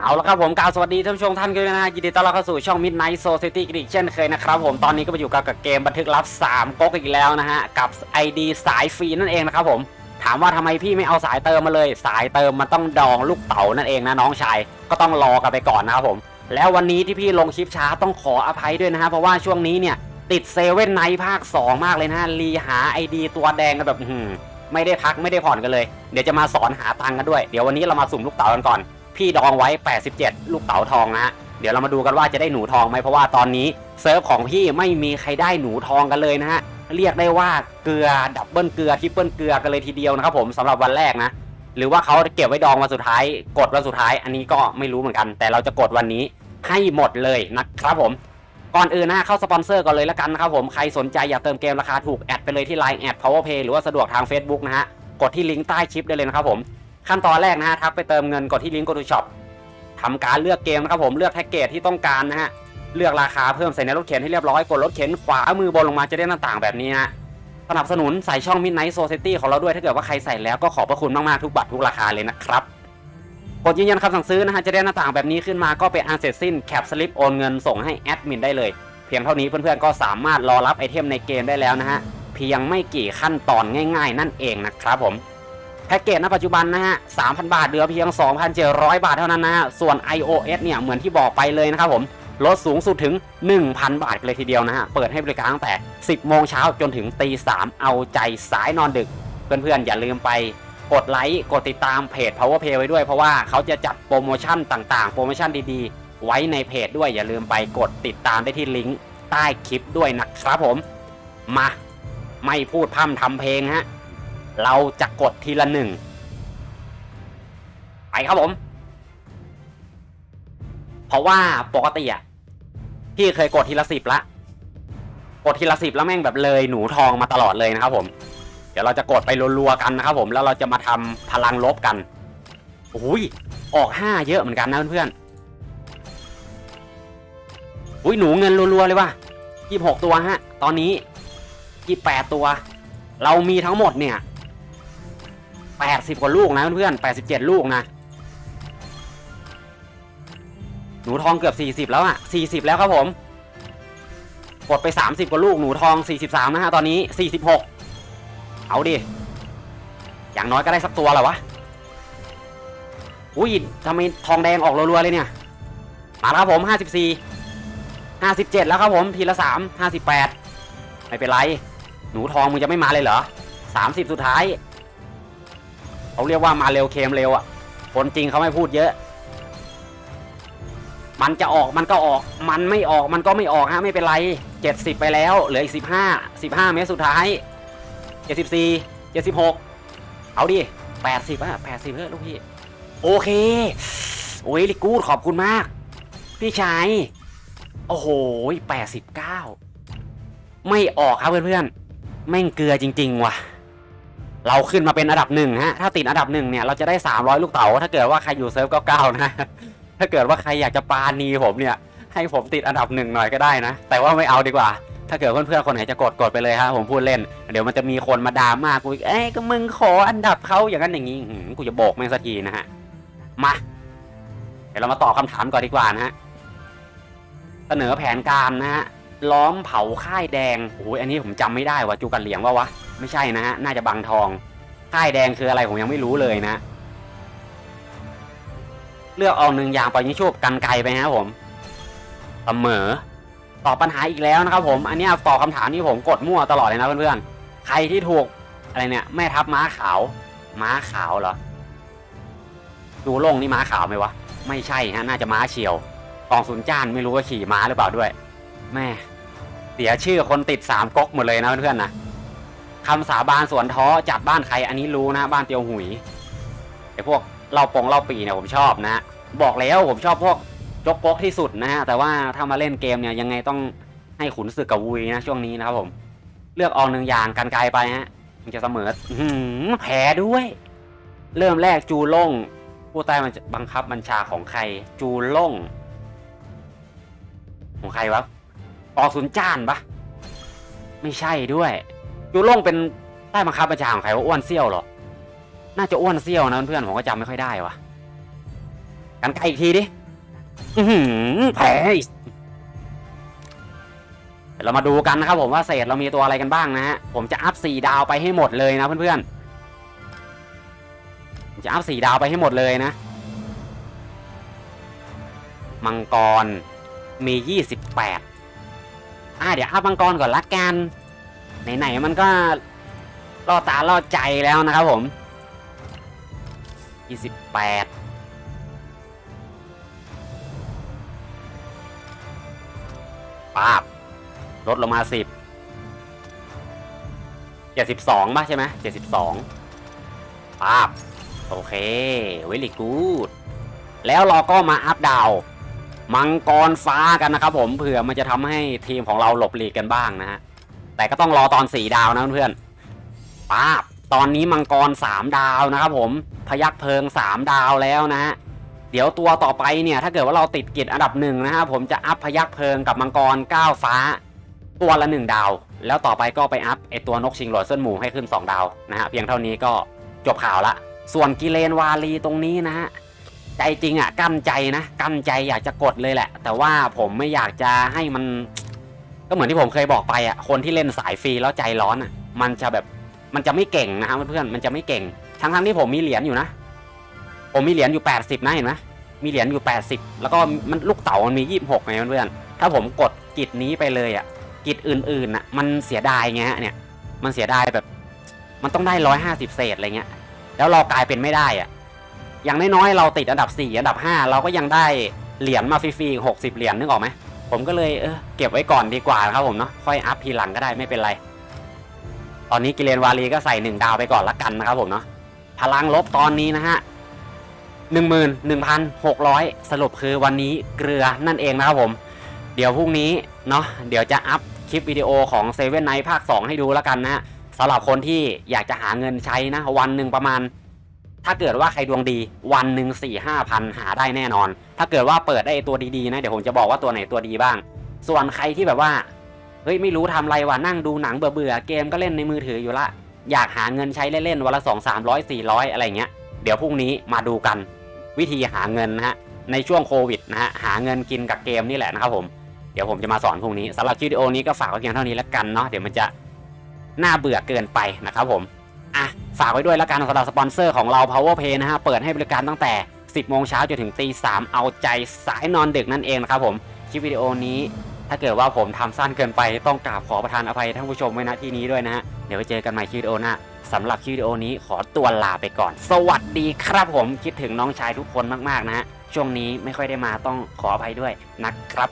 เอาละครับผมกล่าวสวัสดีท่านผู้ชมท่านกันนะฮะยินดีต้อนรับเข้าสู่ช่อง Midnight Society กันอีกเช่นเคยนะครับผมตอนนี้ก็มาอยู่กับกับเกมบันทึกลับ 3ก๊กอีกแล้วนะฮะ กับ ID สายฟรีนั่นเองนะครับผมถามว่าทำไมพี่ไม่เอาสายเติมมาเลย สายเติมมันต้องดองลูกเต๋านั่นเองนะน้องชายก็ต้องรอกันไปก่อนนะครับผม แล้ววันนี้ที่พี่ลงคลิปช้าต้องขออภัยด้วยนะฮะเพราะว่าช่วงนี้เนี่ยติดเซเว่นไนภาค 2 มากเลยนะฮะรีหา ID ตัวแดงกันแบบไม่ได้พักไม่ได้ผ่อนกันเลย เดี๋ยวจะมาสอนหาตังกันด้วย เดี๋ยววันนี้เรามาสุ่มลูกเต๋ากันก่อน พี่ดองไว้ 87 ลูกเต๋าทองนะฮะเดี๋ยวเรามาดูกันว่าจะได้หนูทองไหมเพราะว่าตอนนี้เซิร์ฟของพี่ไม่มีใครได้หนูทองกันเลยนะฮะเรียกได้ว่าเกลือดับเบิลเกลือทริปเปิลเกลือกันเลยทีเดียวนะครับผมสำหรับวันแรกนะหรือว่าเขาเก็บไว้ดองวันสุดท้าย กดวันสุดท้าย อันนี้ก็ไม่รู้เหมือนกัน แต่เราจะกดวันนี้ให้หมดเลยนะครับผมก่อนอื่นนะเข้าสปอนเซอร์ก่อนเลยละกันนะครับผมใครสนใจอยากเติมเกมราคาถูกแอดไปเลยที่ Line แอด powerpay หรือว่าสะดวกทาง Facebook นะฮะกดที่ลิงก์ใต้คลิปได้เลยนะครับผม ขั้นตอนแรกนะฮะทักไปเติมเงินกดที่ลิงก์ go to shop ทำการเลือกเกมนะครับผมเลือกแพ็กเกจที่ต้องการนะฮะเลือกราคาเพิ่มใส่ในรถเข็นให้เรียบร้อยกดรถเข็นขวามือบนลงมาจะได้หน้าต่างแบบนี้ฮะสนับสนุนใส่ช่อง Midnight Society ของเราด้วยถ้าเกิดว่าใครใส่แล้วก็ขอบพระคุณมากๆทุกบัตรทุกราคาเลยนะครับกดยืนยันคำสั่งซื้อนะฮะจะได้หน้าต่างแบบนี้ขึ้นมาก็เป็นอันเสร็จสิ้นแคปสลิปโอนเงินส่งให้แอดมินได้เลย เพียงเท่านี้เพื่อนๆก็สามารถรอรับไอเทมในเกมได้แล้วนะฮะเพียงไม่กี่ขั้นตอนง่าย ๆ นั่นเองนะครับผม แพ็กเกจณปัจจุบันนะฮะ 3,000 บาทเหลือเพียง 2,700 บาทเท่านั้นนะฮะ ส่วน iOS เนี่ย เหมือนที่บอกไปเลยนะครับผม ลดสูงสุดถึง 1,000 บาทเลยทีเดียวนะฮะ เปิดให้บริการตั้งแต่ 10 โมงเช้าจนถึงตี 3 เอาใจสายนอนดึก เพื่อนๆ อย่าลืมไปกดไลค์ กดติดตามเพจ PowerPay ไว้ด้วย เพราะว่าเขาจะจัดโปรโมชั่นต่างๆ โปรโมชั่นดีๆ ไว้ในเพจด้วยอย่าลืมไปกดติดตามได้ที่ลิงก์ใต้คลิปด้วยนะครับผม มา ไม่พูดพร่ำทำเพลงฮะ เราจะกดทีละหนึ่งไปครับผม เพราะว่าปกติอะพี่เคยกดทีละสิบละกดทีละสิบแล้วแม่งแบบเลยหนูทองมาตลอดเลยนะครับผม เดี๋ยวเราจะกดไปรัวๆกันนะครับผมแล้วเราจะมาทำพลังลบกันโอ้ยออกห้าเยอะเหมือนกันนะเพื่อนๆอุ้ยหนูเงินรัวๆเลยว่ะยี่หกตัวฮะ ตอนนี้ยี่แปดตัว เรามีทั้งหมดเนี่ย แปดสิบกว่าลูกนะเพื่อนๆแปดสิบเจ็ดลูกนะ หนูทองเกือบสี่สิบแล้วอะสี่สิบแล้วครับผม กดไปสามสิบกว่าลูก หนูทองสี่สิบสามนะฮะ ตอนนี้สี่สิบหกเอาดิ อย่างน้อยก็ได้สักตัวแหละวะ อุ้ยทำไมทองแดงออกรัวๆเลยเนี่ย มาแล้วครับผมห้าสิบสี่ห้าสิบเจ็ดแล้วครับผม ทีละสามห้าสิบแปดไม่เป็นไร หนูทองมึงจะไม่มาเลยเหรอสามสิบสุดท้าย เขาเรียกว่ามาเร็วเคมเร็วอะ คนจริงเขาไม่พูดเยอะ มันจะออกมันก็ออก มันไม่ออกมันก็ไม่ออกฮะไม่เป็นไรเจ็ดสิบไปแล้ว เหลืออีกสิบห้าสิบห้าเมตรสุดท้ายเจ็ดสิบสี่เจ็ดสิบหกเอาดิแปดสิบอะแปดสิบเฮ้ยลูกพี่ โอเค โอ้ยลิกูดขอบคุณมาก พี่ชายโอ้โหแปดสิบเก้าไม่ออกครับเพื่อนๆแม่งเกลือจริง ๆ ว่ะ เราขึ้นมาเป็นอันดับหนึ่งฮะ ถ้าติดอันดับหนึ่งเนี่ยเราจะได้ 300 ลูกเต๋า ถ้าเกิดว่าใครอยู่เซิร์ฟเก้านะ ถ้าเกิดว่าใครอยากจะปาณีผมเนี่ย ให้ผมติดอันดับหนึ่งหน่อยก็ได้นะ แต่ว่าไม่เอาดีกว่า ถ้าเกิดเพื่อนๆคนไหนจะกดกดไปเลยฮะ ผมพูดเล่น เดี๋ยวมันจะมีคนมาด่ามากกูเอ้ยก็มึงขออันดับเขาอย่างนั้นอย่างนี้กูจะโบกแม่งสักทีนะฮะ มา เดี๋ยวเรามาตอบคำถามก่อนดีกว่านะฮะ เสนอแผนการนะฮะ ล้อมเผาค่ายแดงโอ้ยอันนี้ผมจำไม่ได้ว่าจูกันเหลียงว่าวะ ไม่ใช่นะฮะ น่าจะบางทอง ค่ายแดงคืออะไรผมยังไม่รู้เลยนะ เลือกเอาหนึ่งอย่างไปยิงชูบกันไกลไปฮะผมเสมอตอบปัญหาอีกแล้วนะครับ ผม อันนี้ตอบคำถามที่ผมกดมั่วตลอดเลยนะเพื่อนๆ ใครที่ถูกอะไรเนี่ยแม่ทัพม้าขาว ม้าขาวเหรอ ดูโล่งนี่ม้าขาวไหมวะ ไม่ใช่ฮะ น่าจะม้าเฉียวกองสุนจ้านไม่รู้ว่าขี่ม้าหรือเปล่าด้วย แม่เสียชื่อคนติดสามก๊กหมดเลยนะเพื่อนๆนะ คำสาบานสวนท้อจัดบ้านใครอันนี้รู้นะบ้านเตียวหุยไอพวกเล่าปงเล่าปีเนี่ยผมชอบนะ บอกแล้วผมชอบพวกจกก๊กที่สุดนะฮะแต่ว่าถ้ามาเล่นเกมเนี่ยยังไงต้องให้ขุนศึกกับวุยนะช่วงนี้นะครับผม เลือกออกหนึ่งอย่างกันไกลไปฮะมันจะเสมออื้อหือแพ้ด้วย เริ่มแรกจูล่งผู้ใต้มันบังคับบัญชาของใคร จูล่ง ของใครวะออกสุนจ้านปะไม่ใช่ด้วย จูล่งเป็นใต้บังคับบัญชาของใครว่าอ้วนเซี่ยวเหรอ น่าจะอ้วนเซี่ยวนะเพื่อนผมก็จำไม่ค่อยได้วะกันไกลอีกทีดิแพ้อีกเดี๋ยวเรามาดูกันนะครับผมว่าเศษเรามีตัวอะไรกันบ้างนะฮะ ผมจะอัพสี่ดาวไปให้หมดเลยนะเพื่อนๆผมจะอัพสี่ดาวไปให้หมดเลยนะ มังกรมียี่สิบแปดอ่าเดี๋ยวอัพมังกรก่อนละกัน ไหนๆมันก็ล่อตาล่อใจแล้วนะครับผมยี่สิบแปดปาบลดลงมาสิบเจ็ดสิบสองป่ะใช่ไหมเจ็ดสิบสองปาบโอเคเวลิกูดแล้วเราก็มาอัพดาวมังกรฟ้ากันนะครับผมเผื่อมันจะทำให้ทีมของเราหลบหลีกกันบ้างนะฮะ แต่ก็ต้องรอตอนสี่ดาวนะเพื่อนป้าบตอนนี้มังกรสามดาวนะครับผมพยักเพลิงสามดาวแล้วนะฮะเดี๋ยวตัวต่อไปเนี่ยถ้าเกิดว่าเราติดกิจอันดับหนึ่งนะฮะผมจะอัพพยักเพลิงกับมังกรก้าวฟ้า ตัวละหนึ่งดาว แล้วต่อไปก็ไปอัพไอตัวนกชิงหลอดเส้นหมูให้ขึ้น2ดาวนะฮะเพียงเท่านี้ก็จบข่าวละ ส่วนกิเลนวาลีตรงนี้นะฮะใจจริงอะกั้นใจนะกั้นใจอยากจะกดเลยแหละ แต่ว่าผมไม่อยากจะให้มัน ก็เหมือนที่ผมเคยบอกไปอะคนที่เล่นสายฟรีแล้วใจร้อนอะ มันจะแบบมันจะไม่เก่งนะฮะเพื่อนๆมันจะไม่เก่ง ทั้งทั้งที่ผมมีเหรียญอยู่นะ ผมมีเหรียญอยู่ 80 นะเห็นไหมมีเหรียญอยู่ 80 แล้วก็มันลูกเต๋ามันมี 26ไงเพื่อนๆถ้าผมกดกิจนี้ไปเลยอะกิจอื่นๆน่ะมันเสียดายไงฮะเนี่ยมันเสียดายแบบ มันต้องได้ 150 เศษอะไรเงี้ยแล้วเรากลายเป็นไม่ได้อะอย่างน้อยๆเราติดอันดับ 4 อันดับ 5 เราก็ยังได้เหรียญมาฟรีๆ60 เหรียญนึกออกไหม ผมก็เลยเออเก็บไว้ก่อนดีกว่าครับผมเนาะค่อยอัพทีหลังก็ได้ไม่เป็นไร ตอนนี้กิเลนวาลีก็ใส่หนึ่งดาวไปก่อนละกันนะครับผมเนาะพลังลบตอนนี้นะฮะหนึ่งหมื่นหนึ่งพันหกร้อยสรุปคือวันนี้เกลือนั่นเองนะครับผม เดี๋ยวพรุ่งนี้เนาะเดี๋ยวจะอัพคลิปวิดีโอของเซเว่นไนท์ภาค 2 ให้ดูแล้วกันนะฮะสำหรับคนที่อยากจะหาเงินใช้นะ วันหนึ่งประมาณ ถ้าเกิดว่าใครดวงดี วันหนึ่งสี่ห้าพันหาได้แน่นอน ถ้าเกิดว่าเปิดได้ตัวดีๆนะเดี๋ยวผมจะบอกว่าตัวไหนตัวดีบ้าง ส่วนใครที่แบบว่าเฮ้ยไม่รู้ทำอะไรวะนั่งดูหนังเบื่อๆเกมก็เล่นในมือถืออยู่ละ อยากหาเงินใช้เล่นๆวันละสองสามร้อยสี่ร้อยอะไรเงี้ยเดี๋ยวพรุ่งนี้มาดูกัน วิธีหาเงินนะฮะในช่วงโควิดนะฮะหาเงินกินกับเกมนี่แหละนะครับผมเดี๋ยวผมจะมาสอนพรุ่งนี้สำหรับคลิปวิดีโอนี้ก็ฝากไว้เพียงเท่านี้แล้วกันเนาะเดี๋ยวมันจะน่าเบื่อเกินไปนะครับผมอะฝากไว้ด้วยแล้วกันสำหรับสปอนเซอร์ของเรา Power Pay นะฮะเปิดให้บริการตั้งแต่ 10โมงเช้าจนถึงตี3เอาใจสายนอนดึกนั่นเองนะครับผมคลิปวิดีโอนี้ ถ้าเกิดว่าผมทำสั้นเกินไปต้องกราบขอประทานอภัยท่านผู้ชมไว้ณที่นี้ด้วยนะฮะเดี๋ยวไปเจอกันใหม่คลิปวิดีโอหน้าสำหรับคลิปวิดีโอนี้ขอตัวลาไปก่อน สวัสดีครับผมคิดถึงน้องชายทุกคนมากๆนะฮะช่วงนี้ไม่ค่อยได้มาต้องขออภัยด้วยนะครับ